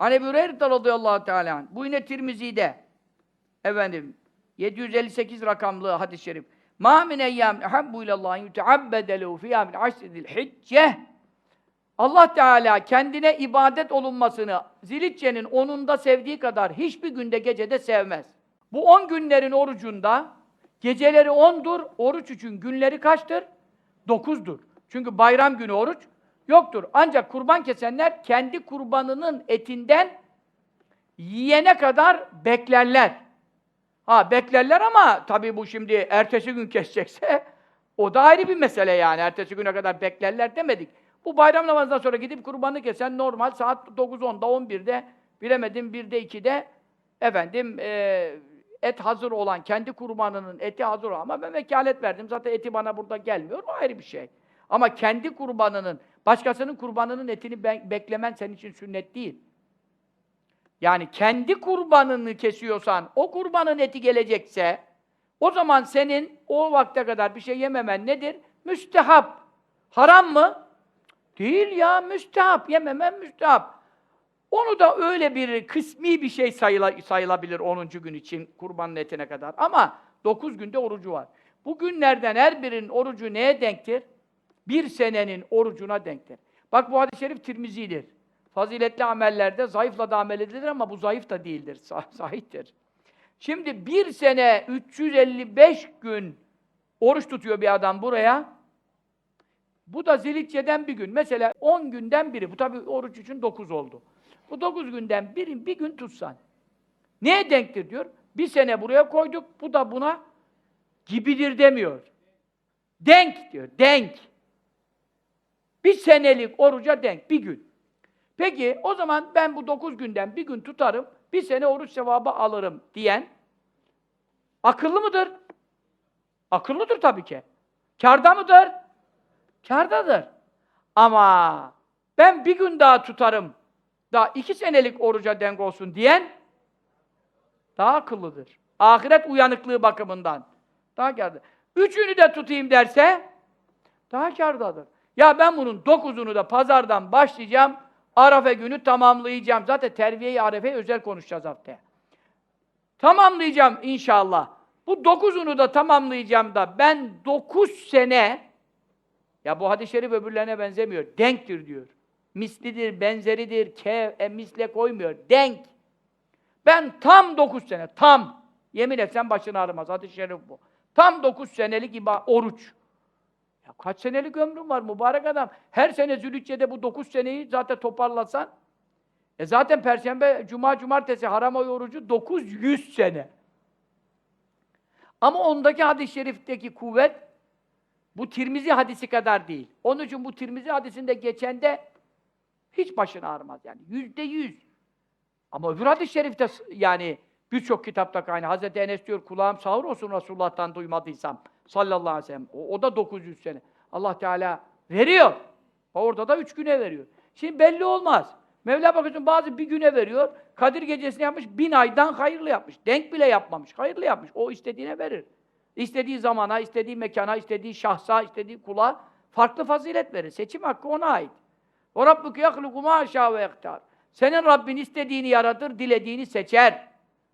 Hani Ebu Hureyre radıyallahu teala. Bu yine Tirmizi'de. Efendim 758 rakamlı hadis-i şerif. Ma min eyyam habbu ilallah yuteabbede lehu fiyâ min aşridil hicce. Allah Teala kendine ibadet olunmasını Zilitçe'nin onunda sevdiği kadar hiçbir günde gecede sevmez. Bu 10 günlerin orucunda geceleri 10'dur, oruç için günleri kaçtır? 9'dur. Çünkü bayram günü oruç yoktur. Ancak kurban kesenler kendi kurbanının etinden yiyene kadar beklerler. Ha beklerler ama tabii bu şimdi ertesi gün kesecekse o da ayrı bir mesele yani. Ertesi güne kadar beklerler demedik. Bu bayram namazından sonra gidip kurbanı kesen normal saat 9-10'da 11'de bilemedim 1'de 2'de efendim e, et hazır olan, kendi kurbanının eti hazır olan ama ben vekalet verdim. Zaten eti bana burada gelmiyor. O ayrı bir şey. Ama kendi kurbanının, başkasının kurbanının etini be- beklemen senin için sünnet değil. Yani kendi kurbanını kesiyorsan, o kurbanın eti gelecekse, o zaman senin o vakte kadar bir şey yememen nedir? Müstehap. Haram mı? Değil ya, müstehap. Yememen müstehap. Onu da öyle bir kısmi bir şey sayıla, sayılabilir 10. gün için kurbanın etine kadar. Ama 9 günde orucu var. Bu günlerden her birinin orucu neye denktir? Bir senenin orucuna denktir. Bak bu hadis-i şerif Tirmizi'dir. Faziletli amellerde zayıfla da amel edilir ama bu zayıf da değildir. Sah sahihtir. Şimdi bir sene 355 gün oruç tutuyor bir adam buraya. Bu da Zilitçe'den bir gün. Mesela 10 günden biri. Bu tabii oruç için 9 oldu. Bu 9 günden biri bir gün tutsan. Neye denktir diyor? Bir sene buraya koyduk. Bu da buna gibidir demiyor. Denk diyor. Denk. Bir senelik oruca denk. Bir gün. Peki o zaman ben bu 9 günden bir gün tutarım. Bir sene oruç sevabı alırım diyen akıllı mıdır? Akıllıdır tabii ki. Kârda mıdır? Kârdadır. Ama ben bir gün daha tutarım, daha iki senelik oruca denk olsun diyen daha akıllıdır. Ahiret uyanıklığı bakımından daha kârdadır. Üçünü de tutayım derse daha kârdadır. Ya ben bunun dokuzunu da pazardan başlayacağım, Arafe günü tamamlayacağım. Zaten terbiye-i Arefe'ye özel konuşacağız haftaya. Tamamlayacağım inşallah. Bu dokuzunu da tamamlayacağım da ben dokuz sene ya bu hadis-i şerif öbürlerine benzemiyor. Denktir diyor. Mislidir, benzeridir, ke, e, misle koymuyor. Denk. Ben tam dokuz sene, tam. Yemin etsem başın ağrımaz. Hadis-i şerif bu. Tam dokuz senelik iba oruç. Ya kaç senelik ömrüm var mübarek adam. Her sene Zülhicce'de bu dokuz seneyi zaten toparlasan e zaten Perşembe, Cuma, Cumartesi haram ay orucu 900 sene. Ama ondaki hadis-i şerifteki kuvvet bu Tirmizi hadisi kadar değil. Onun için bu Tirmizi hadisinde geçende hiç başın ağrımaz yani. Yüzde yüz. Ama öbür hadis-i şerifte yani birçok kitapta kaynağı. Hazreti Enes diyor kulağım sağır olsun Resulullah'tan duymadıysam sallallahu aleyhi ve sellem. O, o da 900 sene. Allah Teala veriyor. Orada da üç güne veriyor. Şimdi belli olmaz. Mevla bakıyorsun bazı bir güne veriyor. Kadir gecesini yapmış, bin aydan hayırlı yapmış. Denk bile yapmamış, hayırlı yapmış. O istediğine verir. İstediği zamana, istediği mekana, istediği şahsa, istediği kula farklı fazilet verir. Seçim hakkı ona ait. O Rabbuke yahluku ma ve yektar. Senin Rabbin istediğini yaratır, dilediğini seçer.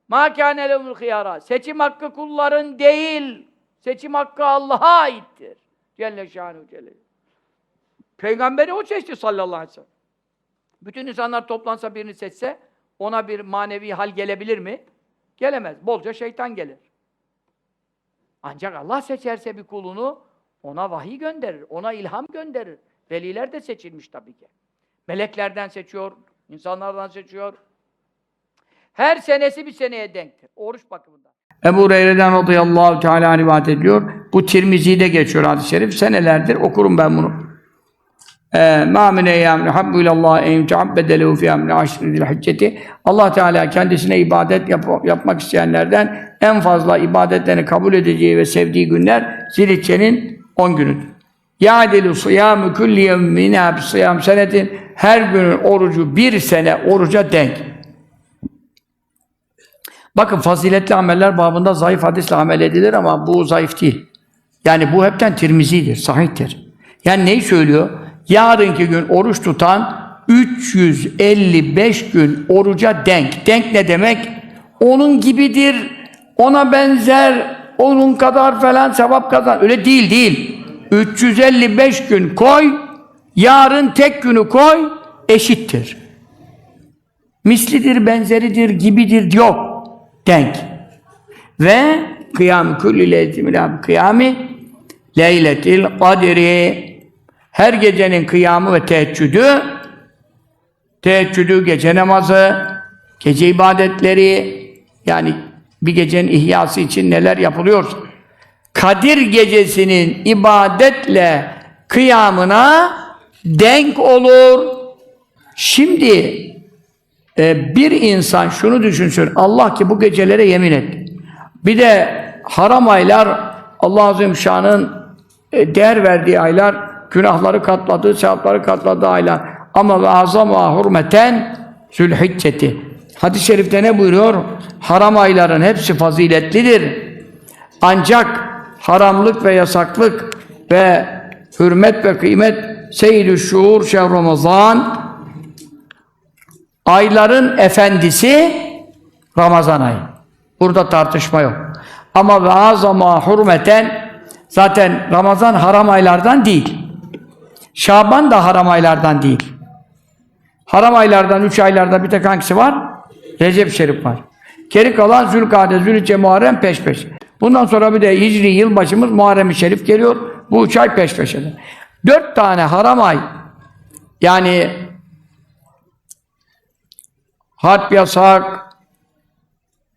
Ma kâne hıyara. Seçim hakkı kulların değil. Seçim hakkı Allah'a aittir. Celle şanu celle. Peygamberi o seçti sallallahu aleyhi ve sellem. Bütün insanlar toplansa birini seçse ona bir manevi hal gelebilir mi? Gelemez. Bolca şeytan gelir. Ancak Allah seçerse bir kulunu ona vahiy gönderir, ona ilham gönderir. Veliler de seçilmiş tabii ki. Meleklerden seçiyor, insanlardan seçiyor. Her senesi bir seneye denktir. Oruç bakımından. Ebu Hureyre'den radıyallahu teala rivayet ediyor. Bu Tirmizi'de geçiyor hadis-i şerif. Senelerdir okurum ben bunu. مَا مِنْ اَيَّامٍ حَبُّ اِلَى اللّٰهِ اَيْمْ تَعَبَّدَ لَهُ فِي اَمْرِ عَشْرِ الْحِجَّةِ Allah Teala kendisine ibadet yap- yapmak isteyenlerden en fazla ibadetlerini kabul edeceği ve sevdiği günler Zilhicce'nin 10 günüdür. يَعْدِلُ صِيَامُ كُلِّ يَوْمِنَا بِصِيَامِ senetin Her günün orucu bir sene oruca denk. Bakın faziletli ameller babında zayıf hadisle amel edilir ama bu zayıf değil. Yani bu hepten tirmizidir, sahihtir. Yani neyi söylüyor? Yarınki gün oruç tutan 355 gün oruca denk. Denk ne demek? Onun gibidir, ona benzer, onun kadar falan sevap kazan. Öyle değil değil. 355 gün koy, yarın tek günü koy, eşittir. Mislidir, benzeridir, gibidir yok. Denk. Ve kıyam külli kıyami leyletil kadri her gecenin kıyamı ve teheccüdü teheccüdü, gece namazı, gece ibadetleri yani bir gecenin ihyası için neler yapılıyor? Kadir gecesinin ibadetle kıyamına denk olur. Şimdi e, bir insan şunu düşünsün. Allah ki bu gecelere yemin et. Bir de haram aylar Allah Azimüşşan'ın e, değer verdiği aylar, günahları katladığı, sevapları katladığı aylar. Ama ve azama hurmeten zülhicceti. Hadis-i şerifte ne buyuruyor? Haram ayların hepsi faziletlidir. Ancak haramlık ve yasaklık ve hürmet ve kıymet seyyid-i şuur şehr Ramazan ayların efendisi Ramazan ayı. Burada tartışma yok. Ama ve azama hurmeten zaten Ramazan haram aylardan değil. Şaban da haram aylardan değil. Haram aylardan, üç aylarda bir tek hangisi var? Recep Şerif var. Geri kalan Zülkade, Zülhicce, Muharrem peş peşe. Bundan sonra bir de Hicri yılbaşımız Muharrem-i Şerif geliyor. Bu üç ay peş peşe. Dört tane haram ay yani harp yasak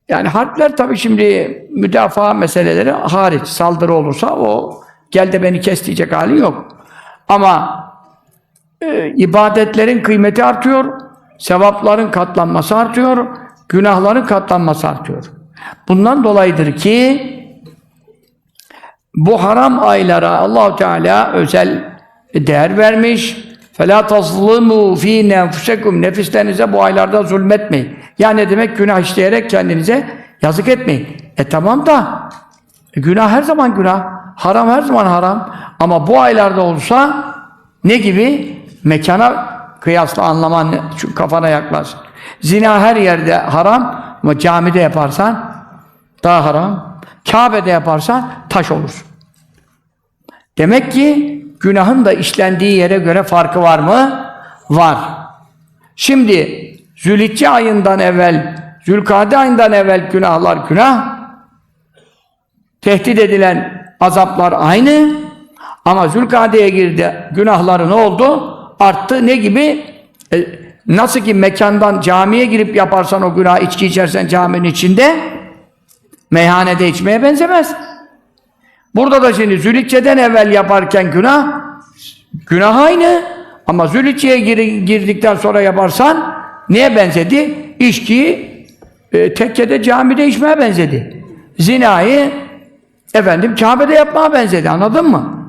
yani harpler tabii şimdi müdafaa meseleleri hariç saldırı olursa o gel de beni kes diyecek hali yok. Ama e, ibadetlerin kıymeti artıyor, sevapların katlanması artıyor, günahların katlanması artıyor. Bundan dolayıdır ki bu haram aylara Allahu Teala özel değer vermiş. فَلَا تَظْلِمُوا ف۪ي نَفْسَكُمْ Nefislerinize bu aylarda zulmetmeyin. Yani ne demek? Günah işleyerek kendinize yazık etmeyin. E tamam da e, günah her zaman günah. Haram her zaman haram. Ama bu aylarda olsa ne gibi? Mekana kıyasla anlaman şu kafana yaklaş. Zina her yerde haram ama camide yaparsan daha haram. Kabe'de yaparsan taş olur. Demek ki günahın da işlendiği yere göre farkı var mı? Var. Şimdi Zülhicce ayından evvel, Zülkade ayından evvel günahlar günah. Tehdit edilen azaplar aynı. Ama Zülkade'ye girdi. Günahları ne oldu? Arttı. Ne gibi? E, nasıl ki mekandan camiye girip yaparsan o günah içki içersen caminin içinde meyhanede içmeye benzemez. Burada da şimdi Zülhicce'den evvel yaparken günah günah aynı ama Zülhicce'ye gir, girdikten sonra yaparsan neye benzedi? İçkiyi e, tekkede camide içmeye benzedi. Zinayı efendim Kabe'de yapmaya benzedi. Anladın mı?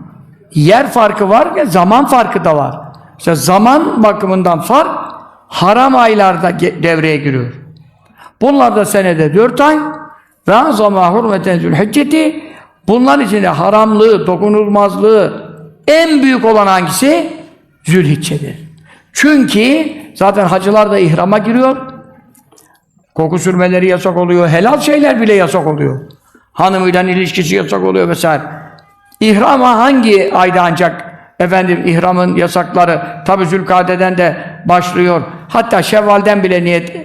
Yer farkı var zaman farkı da var. İşte zaman bakımından fark haram aylarda devreye giriyor. Bunlar da senede dört ay ve azama hurmeten zülhicceti bunlar içinde haramlığı, dokunulmazlığı en büyük olan hangisi? Zülhicce'dir. Çünkü zaten hacılar da ihrama giriyor. Koku sürmeleri yasak oluyor. Helal şeyler bile yasak oluyor. Hanımıyla ilişkisi yasak oluyor vesaire. İhrama hangi ayda ancak efendim ihramın yasakları tabi Zülkade'den de başlıyor. Hatta Şevval'den bile niyet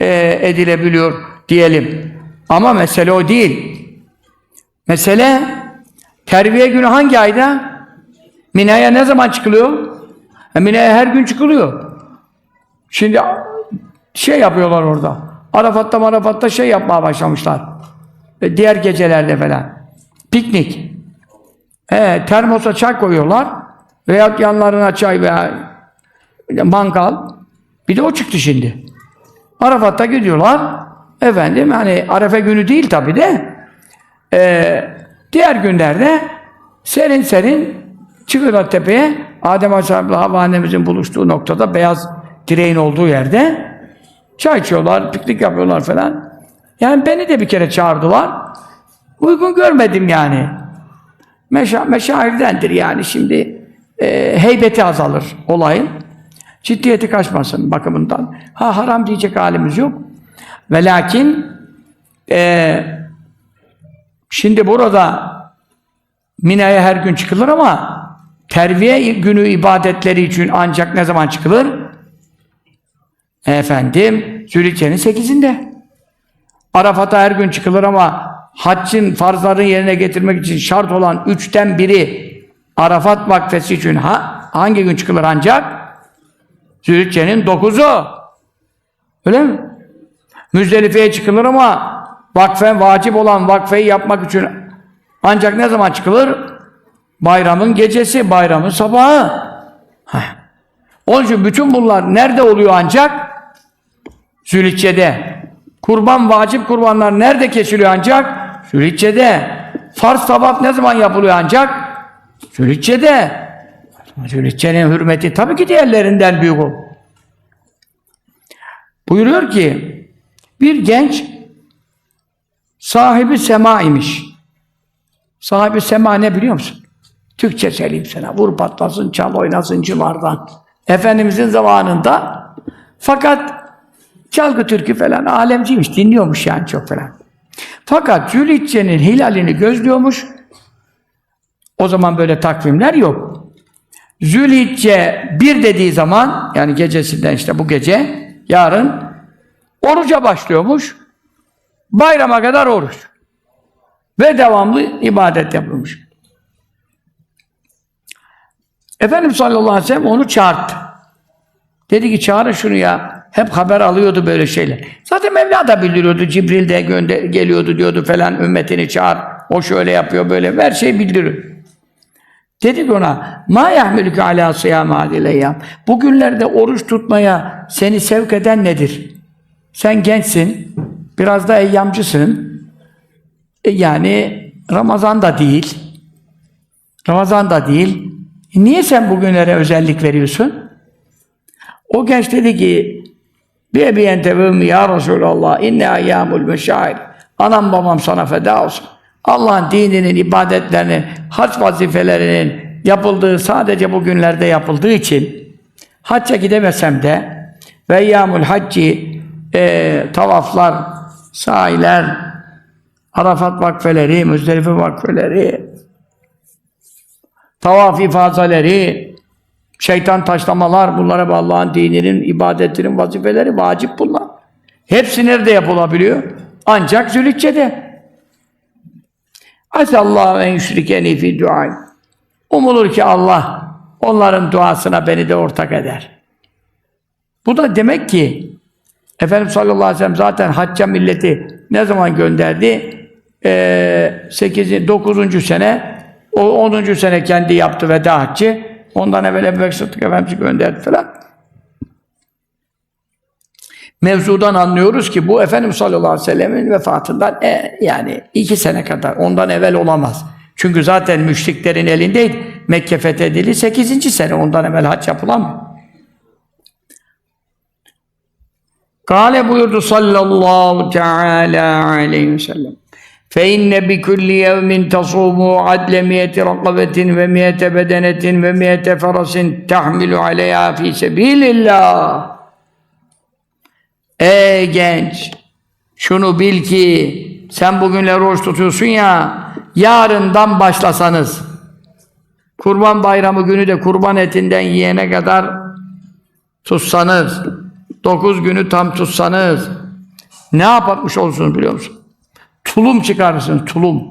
e, edilebiliyor diyelim. Ama mesele o değil. Mesele terbiye günü hangi ayda? Mina'ya ne zaman çıkılıyor? E, Mina'ya her gün çıkılıyor. Şimdi şey yapıyorlar orada. Arafat'ta Marafat'ta şey yapmaya başlamışlar. E, diğer gecelerde falan. Piknik. E, termosa çay koyuyorlar. Veya yanlarına çay veya mangal. Bir de o çıktı şimdi. Arafat'ta gidiyorlar. Efendim hani Arefe günü değil tabi de. E, diğer günlerde serin serin çıkıyorlar tepeye. Adem Aleyhisselam'la Havva annemizin buluştuğu noktada beyaz direğin olduğu yerde çay içiyorlar, piknik yapıyorlar falan. Yani beni de bir kere çağırdılar. Uygun görmedim yani. Meşa meşahirdendir yani şimdi e, heybeti azalır olayın. Ciddiyeti kaçmasın bakımından. Ha haram diyecek halimiz yok. Ve lakin eee şimdi burada Mina'ya her gün çıkılır ama terviye günü ibadetleri için ancak ne zaman çıkılır? Efendim, Zülhicce'nin sekizinde. Arafat'a her gün çıkılır ama haccın farzlarını yerine getirmek için şart olan üçten biri Arafat vakfesi için ha, hangi gün çıkılır ancak? Zülhicce'nin dokuzu. Öyle mi? Müzdelife'ye çıkılır ama vakfe vacip olan vakfeyi yapmak için ancak ne zaman çıkılır? Bayramın gecesi, bayramın sabahı. Heh. Onun için bütün bunlar nerede oluyor ancak? Zülhicce'de. Kurban, vacip kurbanlar nerede kesiliyor ancak? Zülhicce'de. Farz tabak ne zaman yapılıyor ancak? Zülhicce'de. Zülhicce'nin hürmeti tabii ki diğerlerinden büyük o. Buyuruyor ki, bir genç sahibi sema imiş. Sahibi sema ne biliyor musun? Türkçe söyleyeyim sana. Vur patlasın, çal oynasın cımardan. Efendimizin zamanında fakat çalgı türkü falan alemciymiş, dinliyormuş yani çok falan. Fakat Zülhicce'nin hilalini gözlüyormuş. O zaman böyle takvimler yok. Zülhicce bir dediği zaman, yani gecesinden işte bu gece, yarın oruca başlıyormuş. Bayrama kadar oruç. Ve devamlı ibadet yapılmış. Efendimiz sallallahu aleyhi ve sellem onu çağırdı. Dedi ki çağırın şunu ya. Hep haber alıyordu böyle şeyler. Zaten Mevla da bildiriyordu. Cibril de gönder geliyordu diyordu falan ümmetini çağır. O şöyle yapıyor böyle. Her şey bildiriyor. Dedi ki ona ma yahmülükü ala sıyam adileyyam. Bugünlerde oruç tutmaya seni sevk eden nedir? Sen gençsin. Biraz da eyyamcısın. E yani Ramazan da değil. Ramazan da değil. E niye sen bugünlere özellik veriyorsun? O genç dedi ki bir ebi entevim ya Resulallah inne ayyamul meşair anam babam sana feda olsun. Allah'ın dininin, ibadetlerinin, hac vazifelerinin yapıldığı sadece bu günlerde yapıldığı için hacca gidemesem de ve eyyamul hacci e, tavaflar, sahiler, Arafat vakfeleri, Müzdelife vakfeleri, tavaf ifazeleri, şeytan taşlamalar, bunlar hep Allah'ın dininin, ibadetinin vazifeleri, vacip bunlar. Hepsi nerede yapılabiliyor? Ancak Zülhicce'de. Asallahu en yüşrikeni fi duay. Umulur ki Allah onların duasına beni de ortak eder. Bu da demek ki Efendimiz sallallahu aleyhi ve sellem zaten hacca milleti ne zaman gönderdi? Ee, 8. 9. sene o 10. sene kendi yaptı veda haccı. Ondan evvel Ebu Bekir Sıddık Efendimiz'i gönderdi falan. Mevzudan anlıyoruz ki bu Efendimiz sallallahu aleyhi ve sellemin vefatından e, yani iki sene kadar ondan evvel olamaz. Çünkü zaten müşriklerin elindeydi. Mekke fethedildi 8. sene ondan evvel hac yapılamıyor. Kale buyurdu sallallahu teala aleyhi ve sellem. Fe inne bi kulli yevmin tasumu adle miyeti rakabetin ve miyete bedenetin ve miyete ferasin tahmilu aleyha fi sebilillah. Ey genç! Şunu bil ki sen bugünleri oruç tutuyorsun ya yarından başlasanız kurban bayramı günü de kurban etinden yiyene kadar tutsanız dokuz günü tam tutsanız ne yapmış olursunuz biliyor musun? Tulum çıkarırsın, tulum.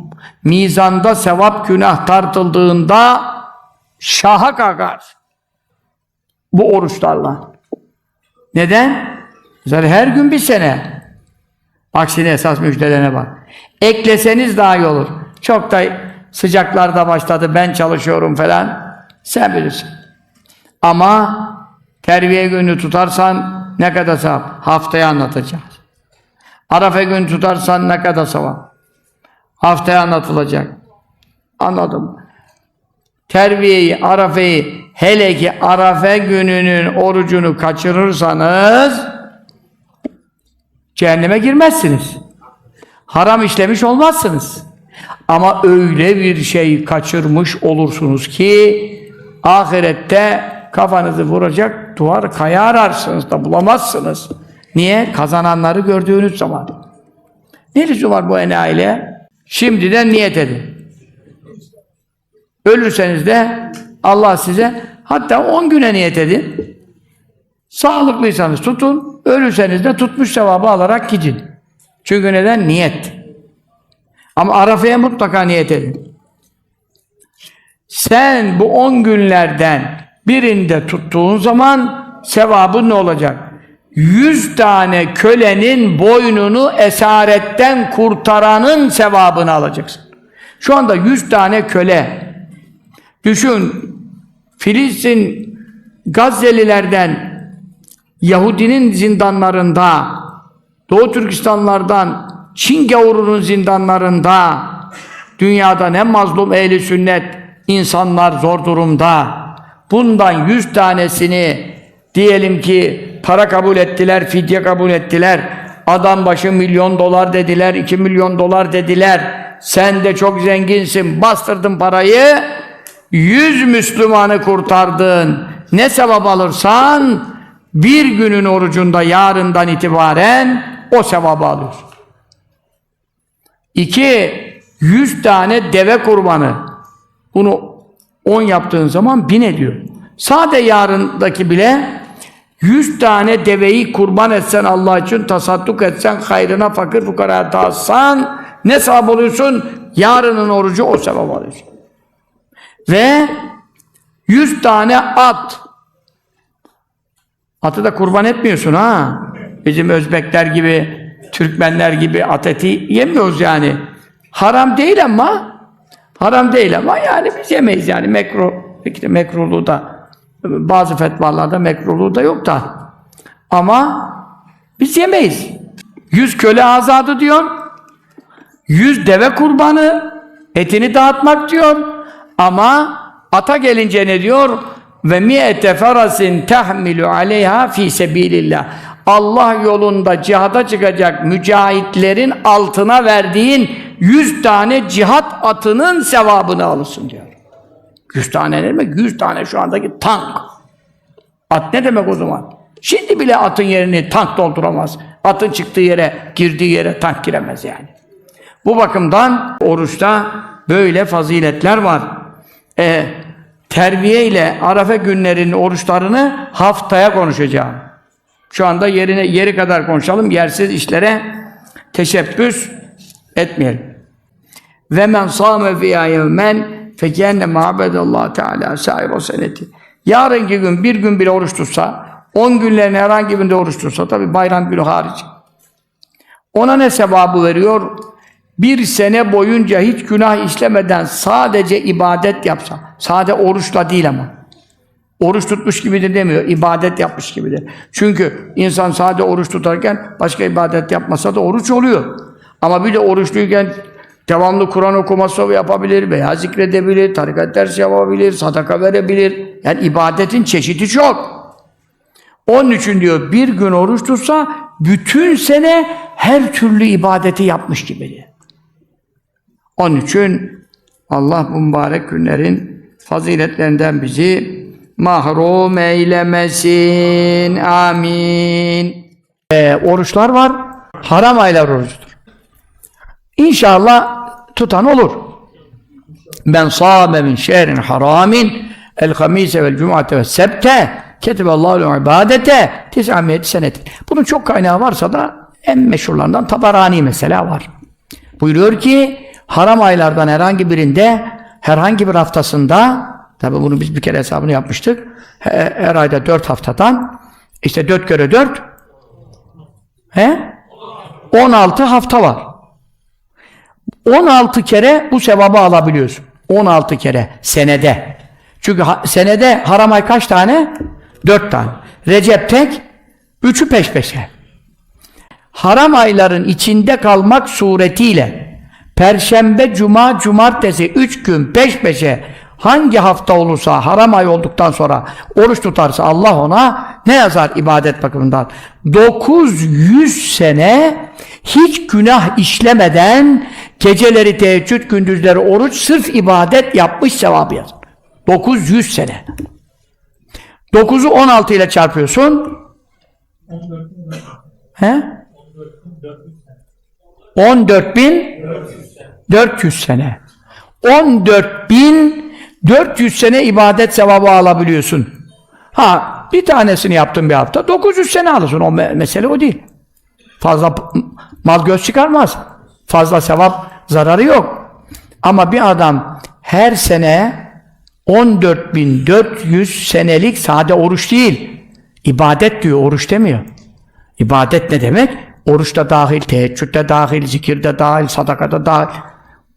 Mizanda sevap günah tartıldığında şaha kalkar. Bu oruçlarla. Neden? Zaten her gün bir sene. Aksine esas müjdelerine bak. Ekleseniz daha iyi olur. Çok da sıcaklarda başladı, ben çalışıyorum falan. Sen bilirsin. Ama terbiye günü tutarsan ne kadar sevap? Haftaya anlatacağız. Arafa günü tutarsan ne kadar sevap? Haftaya anlatılacak. Anladım. Terbiyeyi, Arafe'yi, hele ki Arafe gününün orucunu kaçırırsanız cehenneme girmezsiniz. Haram işlemiş olmazsınız. Ama öyle bir şey kaçırmış olursunuz ki ahirette kafanızı vuracak duvar kaya ararsınız da bulamazsınız. Niye? Kazananları gördüğünüz zaman. Ne lüzum var bu enayiyle? Şimdiden niyet edin. Ölürseniz de Allah size hatta 10 güne niyet edin. Sağlıklıysanız tutun, ölürseniz de tutmuş sevabı alarak gidin. Çünkü neden? Niyet. Ama Arafa'ya mutlaka niyet edin. Sen bu 10 günlerden birinde tuttuğun zaman sevabın ne olacak? 100 tane kölenin boynunu esaretten kurtaranın sevabını alacaksın. Şu anda 100 tane köle Düşün, Filistin Gazze'lilerden Yahudinin zindanlarında, Doğu Türkistanlardan Çin gavurunun zindanlarında, dünyada ne mazlum ehli sünnet insanlar zor durumda. Bundan yüz tanesini diyelim ki para kabul ettiler, fidye kabul ettiler. Adam başı milyon dolar dediler, iki milyon dolar dediler. Sen de çok zenginsin, bastırdın parayı. Yüz Müslümanı kurtardın. Ne sevap alırsan bir günün orucunda yarından itibaren o sevabı alıyorsun. İki, yüz tane deve kurbanı. Bunu on yaptığın zaman bin ediyor. Sade yarındaki bile yüz tane deveyi kurban etsen Allah için tasadduk etsen, hayrına fakir fukaraya dağıtsan ne sevap oluyorsun? Yarının orucu o sevap alıyorsun. Ve yüz tane at. Atı da kurban etmiyorsun ha. Bizim Özbekler gibi, Türkmenler gibi at eti yemiyoruz yani. Haram değil ama haram değil ama yani biz yemeyiz yani mekruh işte mekruhluğu da bazı fetvalarda mekruhluğu da yok da ama biz yemeyiz. Yüz köle azadı diyor. Yüz deve kurbanı etini dağıtmak diyor. Ama ata gelince ne diyor? Ve mi'ete ferasin tahmilu aleyha fi sebilillah. Allah yolunda cihada çıkacak mücahitlerin altına verdiğin yüz tane cihat atının sevabını alırsın diyor. Yüz tane ne demek? Yüz tane şu andaki tank. At ne demek o zaman? Şimdi bile atın yerini tank dolduramaz. Atın çıktığı yere, girdiği yere tank giremez yani. Bu bakımdan oruçta böyle faziletler var. E, terbiye ile Arafa günlerinin oruçlarını haftaya konuşacağım. Şu anda yerine yeri kadar konuşalım. Yersiz işlere teşebbüs etmeyelim. Ve men sâme fiyâ yevmen fekenne ma'bedallahu teâlâ sâir seneti. Yarınki gün bir gün bile oruç tutsa, on günlerin herhangi birinde oruç tutsa, tabi bayram günü hariç. Ona ne sevabı veriyor? Bir sene boyunca hiç günah işlemeden sadece ibadet yapsa, sade oruçla değil ama. Oruç tutmuş gibidir demiyor, ibadet yapmış gibidir. Çünkü insan sade oruç tutarken başka ibadet yapmasa da oruç oluyor. Ama bir de oruçluyken devamlı Kur'an okuması yapabilir veya zikredebilir, tarikat dersi yapabilir, sadaka verebilir. Yani ibadetin çeşidi çok. Onun için diyor bir gün oruç tutsa bütün sene her türlü ibadeti yapmış gibidir. Onun için Allah bu mübarek günlerin faziletlerinden bizi mahrum eylemesin. Amin. Ee, oruçlar var. Haram aylar orucudur. İnşallah tutan olur. Ben sâme min şehrin haramin el hamise vel cum'ate ve sebte ketiballahu ibadete tis'amiyeti senetin. Bunun çok kaynağı varsa da en meşhurlarından Tabarani mesela var. Buyuruyor ki haram aylardan herhangi birinde herhangi bir haftasında tabi bunu biz bir kere hesabını yapmıştık. Her ayda dört haftadan işte dört kere dört he? 16 hafta var. 16 kere bu sevabı alabiliyorsun. 16 kere senede. Çünkü ha, senede haram ay kaç tane? 4 tane. Recep tek, üçü peş peşe. Haram ayların içinde kalmak suretiyle Perşembe, Cuma, Cumartesi üç gün peş peşe hangi hafta olursa haram ay olduktan sonra oruç tutarsa Allah ona ne yazar ibadet bakımından? 900 sene hiç günah işlemeden geceleri teheccüd, gündüzleri oruç sırf ibadet yapmış sevabı yazar. 900 sene. 9'u 16 ile çarpıyorsun. He? 14.400 sene. 14.400 sene ibadet sevabı alabiliyorsun. Ha bir tanesini yaptın bir hafta 900 sene alırsın. O me- mesele o değil. Fazla mal göz çıkarmaz. Fazla sevap zararı yok. Ama bir adam her sene 14.400 senelik sade oruç değil. İbadet diyor, oruç demiyor. İbadet ne demek? Oruç da dahil, teheccüd de dahil, zikir de dahil, sadaka da dahil.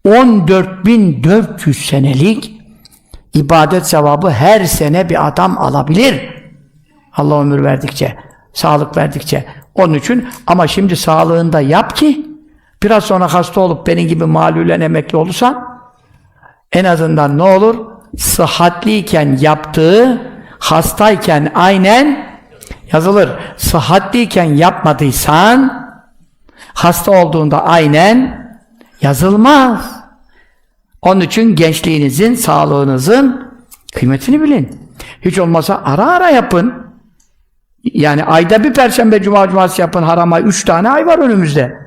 14.400 senelik ibadet sevabı her sene bir adam alabilir. Allah ömür verdikçe, sağlık verdikçe. Onun için ama şimdi sağlığında yap ki biraz sonra hasta olup benim gibi malülen emekli olursan en azından ne olur? Sıhhatliyken yaptığı hastayken aynen yazılır. Sıhhatliyken yapmadıysan hasta olduğunda aynen yazılmaz. Onun için gençliğinizin, sağlığınızın kıymetini bilin. Hiç olmasa ara ara yapın. Yani ayda bir perşembe, cuma, cumartesi yapın. Haram ay. Üç tane ay var önümüzde.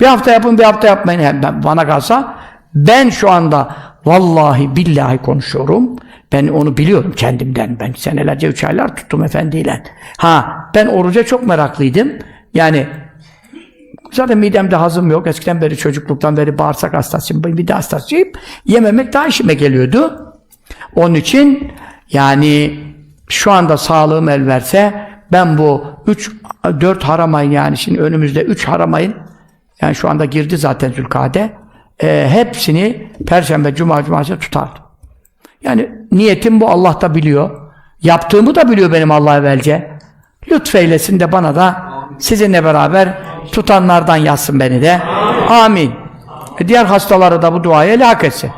Bir hafta yapın, bir hafta yapmayın. Yani ben, bana kalsa ben şu anda vallahi billahi konuşuyorum. Ben onu biliyorum kendimden. Ben senelerce üç aylar tuttum efendiyle. Ha ben oruca çok meraklıydım. Yani Zaten midemde hazım yok. Eskiden beri çocukluktan beri bağırsak hastasıyım, mide hastasıyım. Yememek daha işime geliyordu. Onun için yani şu anda sağlığım el verse ben bu 3 4 haram ayın yani şimdi önümüzde 3 haram ayın yani şu anda girdi zaten Zülkade. e, hepsini perşembe, cuma, cumartesi tutardım. Yani niyetim bu Allah da biliyor. Yaptığımı da biliyor benim Allah evvelce. Lütfeylesin de bana da sizinle beraber tutanlardan yazsın beni de. Amin. E, Diğer hastaları da bu duaya helak etsin.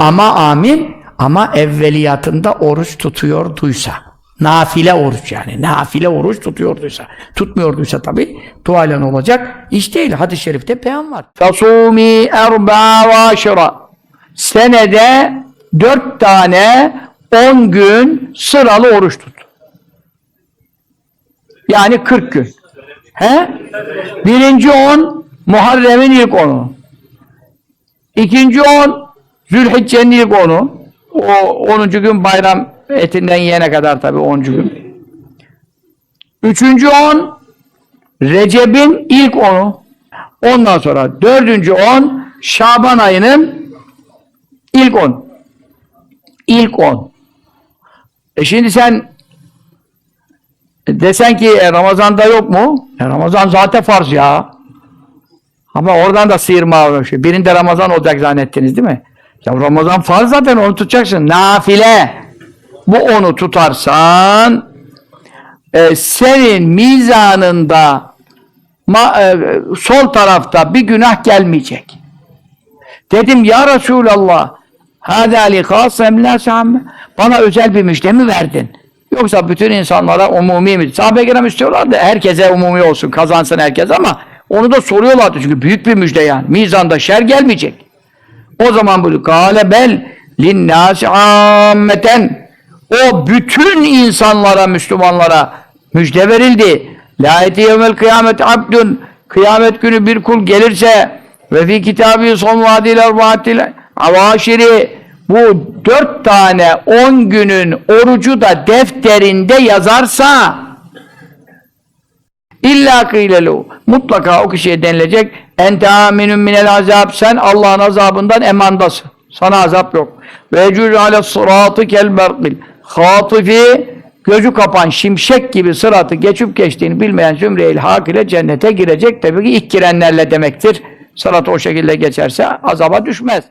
Ama amin. Ama evveliyatında oruç tutuyorduysa. Nafile oruç yani. Nafile oruç tutuyorduysa. Tutmuyorduysa tabi duayla olacak? İş değil. Hadis-i şerifte beyan var. Fasumi erba ve. Senede dört tane on gün sıralı oruç tut. Yani 40 gün. He? Birinci on Muharrem'in ilk onu. İkinci on Zülhicce'nin ilk onu. O 10. gün bayram etinden yiyene kadar tabii 10. gün. Üçüncü on Recep'in ilk onu. Ondan sonra dördüncü on Şaban ayının ilk on. İlk on. E şimdi sen desen ki e, Ramazan'da yok mu? E, Ramazan zaten farz ya. Ama oradan da sıyırma. Şey. Birinde Ramazan olacak zannettiniz değil mi? Ya Ramazan farz zaten onu tutacaksın. Nafile. Bu onu tutarsan e, senin mizanında ma, e, sol tarafta bir günah gelmeyecek. Dedim ya Resulallah hâdâ li khâsem lâ bana özel bir müjde mi verdin? Yoksa bütün insanlara umumi mi? Sahabe-i kiram istiyorlar da herkese umumi olsun, kazansın herkes ama onu da soruyorlardı çünkü büyük bir müjde yani. Mizanda şer gelmeyecek. O zaman böyle kâle bel linnâsi âmmeten o bütün insanlara, Müslümanlara müjde verildi. La eti yevmel kıyamet abdün kıyamet günü bir kul gelirse ve fi kitabı son vadil erbaatil avaşiri bu dört tane on günün orucu da defterinde yazarsa İlla kıylelu. Mutlaka o kişiye denilecek. Ente aminun minel azab. Sen Allah'ın azabından emandasın. Sana azap yok. Ve ecûz ale sıratı kel berkil. Hatifi gözü kapan şimşek gibi sıratı geçip geçtiğini bilmeyen zümre-i hak ile cennete girecek. Tabii ki ilk girenlerle demektir. Sırat o şekilde geçerse azaba düşmez.